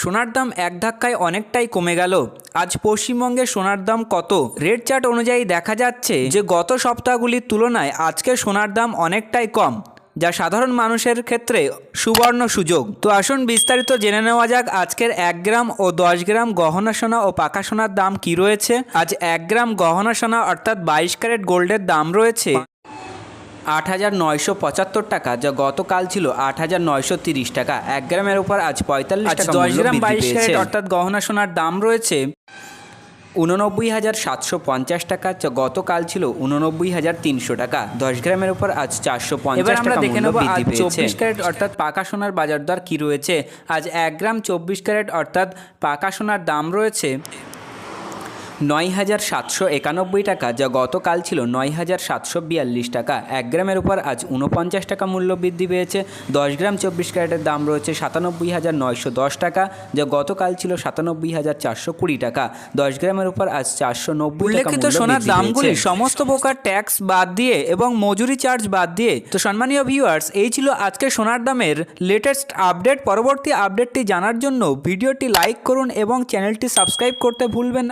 সোনার দাম এক ধাক্কায় অনেকটাই কমে গেল। আজ পশ্চিমবঙ্গে সোনার দাম কত? রেট চার্ট অনুযায়ী দেখা যাচ্ছে যে গত সপ্তাহগুলির তুলনায় আজকে সোনার দাম অনেকটাই কম, যা সাধারণ মানুষের ক্ষেত্রে সুবর্ণ সুযোগ। তো আসুন বিস্তারিত জেনে নেওয়া যাক আজকের এক গ্রাম ও দশ গ্রাম গহনা সোনা ও পাকা সোনার দাম কি রয়েছে। আজ এক গ্রাম গহনা সোনা অর্থাৎ বাইশ ক্যারেট গোল্ডের দাম রয়েছে। আট হাজার নয়শো পঁচাত্তর টাকা যা গতকাল ছিল আট হাজার নয়শো তিরিশ টাকা। এক গ্রামের উপর আজ পঁয়তাল্লিশ টাকা দশ গ্রাম বাইশ ক্যারেট অর্থাৎ গহনা সোনার দাম রয়েছে উননব্বই হাজার সাতশো পঞ্চাশ টাকা যা গতকাল ছিল উননব্বই হাজার তিনশো টাকা। দশ গ্রামের উপর আজ চারশো পঞ্চাশ আমরা দেখে নেব আজ চব্বিশ ক্যারেট অর্থাৎ পাকা সোনার বাজার দর কী রয়েছে। আজ এক গ্রাম চব্বিশ ক্যারেট অর্থাৎ পাকা সোনার দাম রয়েছে নয় হাজার সাতশো একানব্বই টাকা যা গতকাল ছিল নয় হাজার সাতশো বিয়াল্লিশ টাকা। এক গ্রামের উপর আজ উনপঞ্চাশ টাকা মূল্য বৃদ্ধি পেয়েছে। দশ গ্রাম চব্বিশ ক্যারেটের দাম রয়েছে সাতানব্বই হাজার নয়শো দশ টাকা যা গতকাল ছিল সাতানব্বই হাজার চারশো কুড়ি টাকা। দশ গ্রামের উপর আজ চারশো নব্বই উল্লেখিত সোনার দামগুলি সমস্ত প্রকার ট্যাক্স বাদ দিয়ে এবং মজুরি চার্জ বাদ দিয়ে। তো সম্মানীয় ভিউয়ার্স এই ছিল আজকে সোনার দামের লেটেস্ট আপডেট পরবর্তী আপডেটটি জানার জন্য ভিডিওটি লাইক করুন এবং চ্যানেলটি সাবস্ক্রাইব করতে ভুলবেন না।